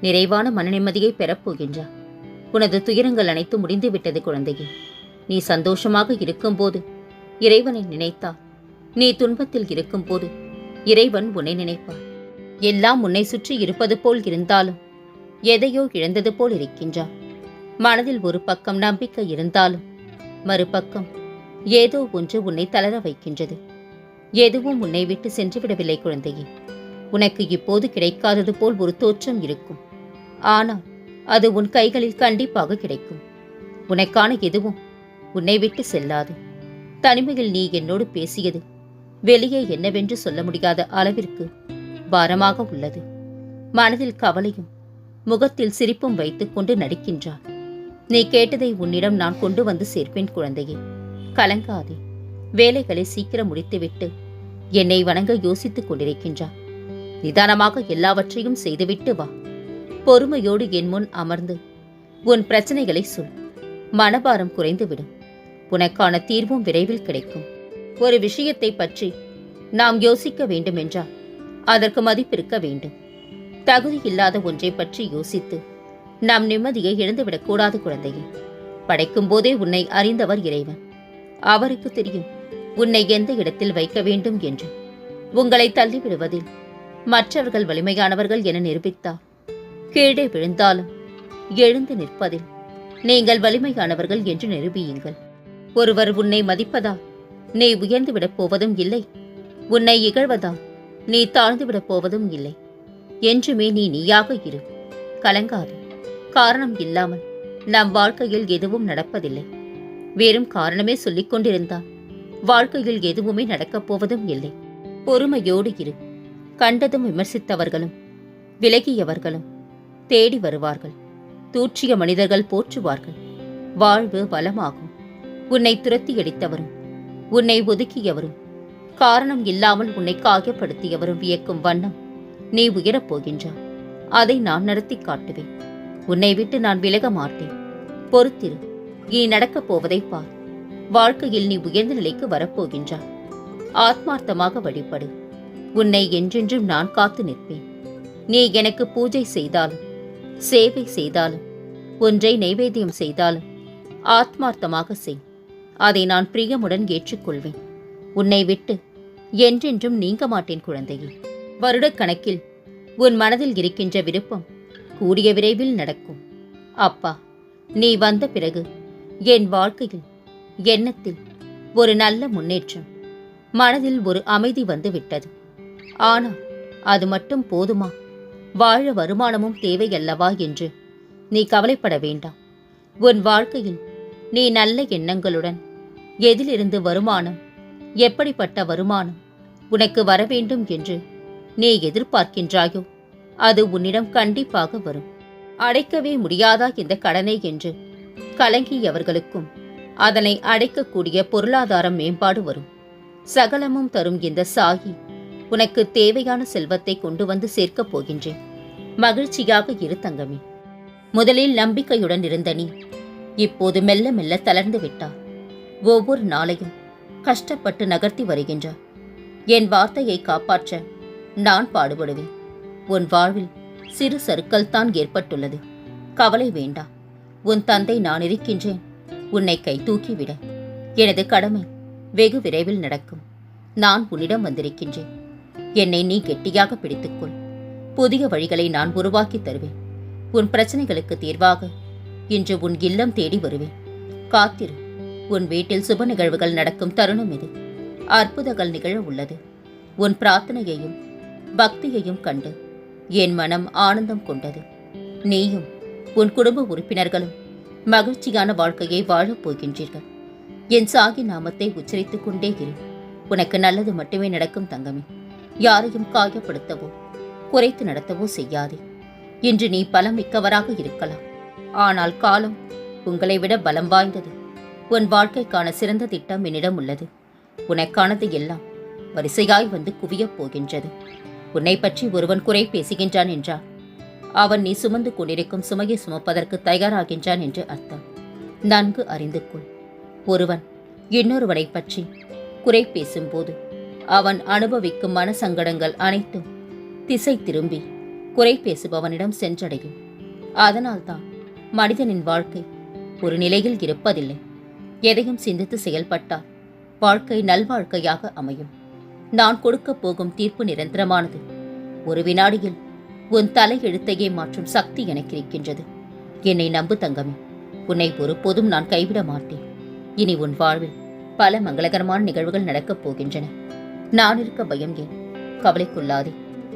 நிறைவான மனநிம்மதியை பெறப்போகின்றார் உனது துயரங்கள் அனைத்து முடிந்து விட்டது குழந்தையே. நீ சந்தோஷமாக இருக்கும்போது இறைவனை நினைத்தால் நீ துன்பத்தில் இருக்கும்போது இறைவன் உன்னை நினைப்பார் எல்லாம் உன்னை சுற்றி இருப்பது போல் இருந்தாலும் எதையோ இழந்தது போல் இருக்கின்றார் மனதில் ஒரு பக்கம் நம்பிக்கை இருந்தாலும் மறுபக்கம் ஏதோ ஒன்று உன்னை தளர வைக்கின்றது. எதுவும் உன்னை விட்டு சென்று விடவில்லை குழந்தையே. உனக்கு இப்போது கிடைக்காதது போல் ஒரு தோற்றம் இருக்கும். ஆனால் அது உன் கைகளில் கண்டிப்பாக கிடைக்கும். உனக்கான எதுவும் உன்னை விட்டு செல்லாது. தனிமையில் நீ என்னோடு பேசியது வெளியே என்னவென்று சொல்ல முடியாத அளவிற்கு பாரமாக உள்ளது. மனதில் கவலையும் முகத்தில் சிரிப்பும் வைத்துக்கொண்டு நடிக்கின்றார் நீ கேட்டதை உன்னிடம் நான் கொண்டு வந்து சேர்ப்பேன் குழந்தையே. கலங்காதே. வேலைகளை சீக்கிரம் முடித்துவிட்டு என்னை வணங்க யோசித்துக் கொண்டிருக்கின்றார் நிதானமாக எல்லாவற்றையும் செய்துவிட்டு வா. பொறுமையோடு என் முன் அமர்ந்து உன் பிரச்சனைகளை சொல். மனபாரம் குறைந்துவிடும். உனக்கான தீர்வும் விரைவில் கிடைக்கும். ஒரு விஷயத்தை பற்றி நாம் யோசிக்க வேண்டும் என்றால் அதற்கு மதிப்பிருக்க வேண்டும். தகுதி இல்லாத ஒன்றை பற்றி யோசித்து நாம் நிம்மதியை இழந்துவிடக்கூடாது குழந்தையே. படைக்கும் போதே உன்னை அறிந்தவர் இறைவன். அவருக்கு தெரியும் உன்னை எந்த இடத்தில் வைக்க வேண்டும் என்று. உங்களை தள்ளிவிடுவதில் மற்றவர்கள் வலிமையானவர்கள் என நிரூபித்தார். கீழே விழுந்தாலும் எழுந்து நிற்பதில் நீங்கள் வலிமையானவர்கள் என்று நிரூபியுங்கள். ஒருவர் உன்னை மதிப்பதா? நீ உயர்ந்துவிடப் போவதும் இல்லை. உன்னை இகழ்வதால் நீ தாழ்ந்துவிடப் போவதும் இல்லை. என்றுமே நீ நீயாக இரு. கலங்காது. காரணம் இல்லாமல் நம் வாழ்க்கையில் எதுவும் நடப்பதில்லை. வெறும் காரணமே சொல்லிக் கொண்டிருந்தால் வாழ்க்கையில் எதுவுமே நடக்கப் போவதும் இல்லை. பொறுமையோடு இரு. கண்டதும் விமர்சித்தவர்களும் விலகியவர்களும் தேடி வருவார்கள். தூற்றிய மனிதர்கள் போற்றுவார்கள். வாழ்வு வளமாகும். உன்னை துரத்தி அடித்தவரும் உன்னை ஒதுக்கியவரும் காரணம் இல்லாமல் உன்னை காயப்படுத்தியவரும் வியக்கும் வண்ணம் நீ உயரப் போகின்றாய் அதை நான் நடத்தி காட்டுவேன். உன்னை விட்டு நான் விலக மாட்டேன். பொறுத்திரு நீ நடக்கப் போவதை பார். வாழ்க்கையில் நீ உயர்ந்த நிலைக்கு வரப்போகின்றாய் ஆத்மார்த்தமாக வழிபடு. உன்னை என்றென்றும் நான் காத்து நிற்பேன். நீ எனக்கு பூஜை செய்தாலும் சேவை செய்தாலும் ஒன்றை நைவேத்தியம் செய்தாலும் ஆத்மார்த்தமாக செய். அதை நான் பிரியமுடன் ஏற்றுக்கொள்வேன். உன்னை விட்டு என்றென்றும் நீங்க மாட்டேன் குழந்தையே. வருடக்கணக்கில் உன் மனதில் இருக்கின்ற விருப்பம் கூடிய விரைவில் நடக்கும். அப்பா நீ வந்த பிறகு என் வாழ்க்கையில் எண்ணத்தில் ஒரு நல்ல முன்னேற்றம் மனதில் ஒரு அமைதி வந்து விட்டது ஆனால் அது மட்டும் போதுமா? வாழ வருமானமும் தேவையல்லவா என்று. நீ கவலைப்பட வேண்டாம். உன் வாழ்க்கையில் நீ நல்ல எண்ணங்களுடன் எதிலிருந்து வருமானம் எப்படிப்பட்ட வருமானம் உனக்கு வரவேண்டும் என்று நீ எதிர்பார்க்கின்றாயோ அது உன்னிடம் கண்டிப்பாக வரும். அடைக்கவே முடியாதா இந்த கடனை என்று கலங்கியவர்களுக்கும் அதனை அடைக்கக்கூடிய பொருளாதார மேம்பாடு வரும். சகலமும் தரும் இந்த சாகி உனக்கு தேவையான செல்வத்தை கொண்டு வந்து சேர்க்கப் போகின்றேன். மகிழ்ச்சியாக இரு தங்கமே. முதலில் நம்பிக்கையுடன் இருந்த நீ இப்போது மெல்ல மெல்ல தளர்ந்து விட்டார் ஒவ்வொரு நாளையும் கஷ்டப்பட்டு நகர்த்தி வருகின்றார் என் வார்த்தையை காப்பாற்ற நான் பாடுபடுவேன். உன் வாழ்வில் சிறு சறுக்கல் தான் ஏற்பட்டுள்ளது. கவலை வேண்டாம் உன் தந்தை நான் இருக்கின்றேன். உன்னை கை தூக்கிவிட. எனது கடமை வெகு விரைவில் நடக்கும். நான் உன்னிடம் வந்திருக்கின்றேன். என்னை நீ கெட்டியாக பிடித்துக்கொள். புதிய வழிகளை நான் உருவாக்கி தருவேன். உன் பிரச்சனைகளுக்கு தீர்வாக இன்று உன் இல்லம் தேடி வருவேன். காத்திரு. உன் வீட்டில் சுப நிகழ்வுகள் நடக்கும் தருணம் இது. அற்புதங்கள் நிகழ உள்ளது. உன் பிரார்த்தனையையும் பக்தியையும் கண்டு என் மனம் ஆனந்தம் கொண்டது. நீயும் உன் குடும்ப உறுப்பினர்களும் மகிழ்ச்சியான வாழ்க்கையை வாழப் போகின்றீர்கள். என் சாகி நாமத்தை உச்சரித்துக் கொண்டே இரு. உனக்கு நல்லது மட்டுமே நடக்கும் தங்கமே. யாரையும் காயப்படுத்தவோ குறைத்து நடத்தவோ செய்யாதே. இன்று நீ பலம் மிக்கவராக இருக்கலாம். ஆனால் காலம் உங்களை விட பலம் வாய்ந்தது. உன் வாழ்க்கைக்கான சிறந்த திட்டம் என்னிடம் உள்ளது. உனக்கானது எல்லாம் வரிசையாய் வந்து குவியப் போகின்றது. உன்னை பற்றி ஒருவன் குறை பேசுகின்றான் என்றால் அவன் நீ சுமந்து கொண்டிருக்கும் சுமையை சுமப்பதற்கு தயாராகின்றான் என்று அர்த்தம். நன்கு அறிந்து கொள். ஒருவன் இன்னொருவனை பற்றி குறை பேசும்போது அவன் அனுபவிக்கும் மன சங்கடங்கள் அனைத்தும் திசை திரும்பி குறை பேசுபவனிடம் சென்றடையும். அதனால்தான் மனிதனின் வாழ்க்கை ஒரு நிலையில் இருப்பதில்லை. எதையும் சிந்தித்து செயல்பட்டால் வாழ்க்கை நல்வாழ்க்கையாக அமையும். நான் கொடுக்கப் போகும் தீர்ப்பு நிரந்தரமானது ஒரு வினாடியில் உன் தலையெழுத்தையே மாற்றும் சக்தி எனக்கு இருக்கின்றது. என்னை நம்பு தங்கமே. உன்னை ஒருபோதும் நான் கைவிட மாட்டேன். இனி உன் வாழ்வில் பல மங்களகரமான நிகழ்வுகள் நடக்கப் போகின்றன. நான் இருக்க பயம் ஏன்? கவலைக்குள்ளாதே.